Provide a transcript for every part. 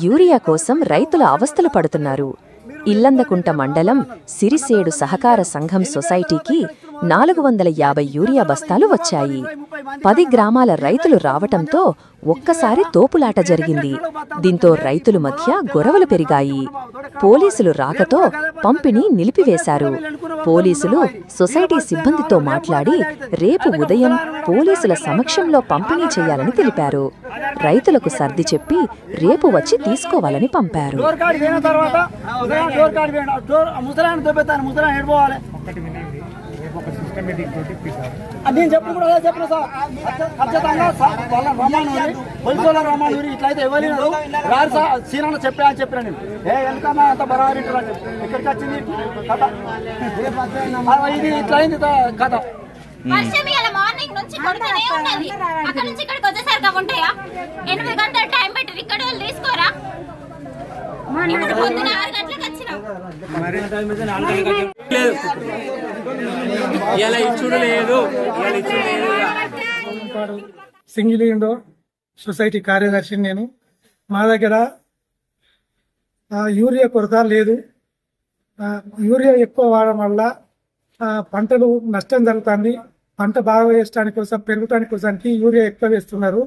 Urea కోసం రైతుల అవస్థలు పడుతున్నారు. ఇల్లందకుంట మండలం సిరిసేడు సహకార సంఘం సొసైటీకి నాలుగు వందల యాభై యూరియా బస్తాలు వచ్చాయి. పది గ్రామాల రైతులు రావటంతో ఒక్కసారి తోపులాట జరిగింది. దీంతో రైతుల మధ్య గొడవలు పెరిగాయి. పోలీసులు రాకతో పంపిణీ నిలిపివేశారు. పోలీసులు సొసైటీ సిబ్బందితో మాట్లాడి రేపు ఉదయం పోలీసుల సమక్షంలో పంపిణీ చేయాలని తెలిపారు. రైతులకు సర్ది చెప్పి రేపు వచ్చి తీసుకోవాలని పంపారు. నేను చెప్పిన కూడా అదే చెప్పిన సార్. ఖచ్చ- ఖచ్చితంగా సార్ వాళ్ళ రమానూరి పోలీసు వాళ్ళ రమానూరి ఇట్లయితే ఎవరినారు రారు సార్ సీనాన్న చెప్పా అని చెప్పిన నేను. ఏ వెనకమ్మా అంత బరాబర్ ఇంటారు అని చెప్పి. ఇక్కడికి వచ్చింది కథ. ఆ, ఇది ఇట్లయింది కథ. వర్షం ఇలా మార్నింగ్ నుంచి కొడుతూనే ఉన్నది. అక్కడ నుంచి ఇక్కడికి వచ్చేసరికి అవి ఉంటాయా ఎనిమిది గంటలు టైం పెట్టి ఇక్కడ వాళ్ళు తీసుకోరా ఇప్పుడు పొద్దున ఆరు గంటలకు వచ్చినాం. ఇలా ఇచ్చుడు లేదు ఇలా ఇచ్చుడు లేదు పాడు సింగిల్ విండో సొసైటీ కార్యదర్శిని నేను. మా దగ్గర ఆ, యూరియా కొరత లేదు. ఆ, యూరియా ఎక్కువ వాడడం వల్ల ఆ, పంటలు నష్టం జరుగుతుంది. పంట బాగా వేయడానికి కోసం పెరగటానికి కోసానికి యూరియా ఎక్కువ వేస్తున్నారు.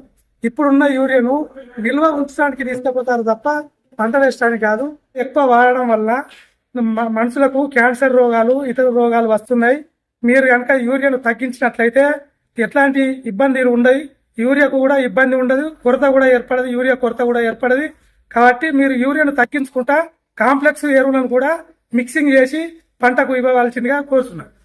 ఇప్పుడున్న యూరియాను నిల్వ ఉంచడానికి తీసుకుపోతారు తప్ప పంట వేసడానికి కాదు. ఎక్కువ వాడడం వల్ల మ- మనుషులకు క్యాన్సర్ రోగాలు ఇతర రోగాలు వస్తున్నాయి. మీరు కనుక యూరియాను తగ్గించినట్లయితే ఎట్లాంటి ఇబ్బందులు ఉండవు యూరియాకు కూడా ఇబ్బంది ఉండదు. కొరత కూడా ఏర్పడదు. యూరియా కొరత కూడా ఏర్పడదు. కాబట్టి మీరు యూరియాను తగ్గించుకుంటా కాంప్లెక్స్ ఎరువులను కూడా మిక్సింగ్ చేసి పంటకు ఇవ్వవలసిందిగా కోరుతున్నాను.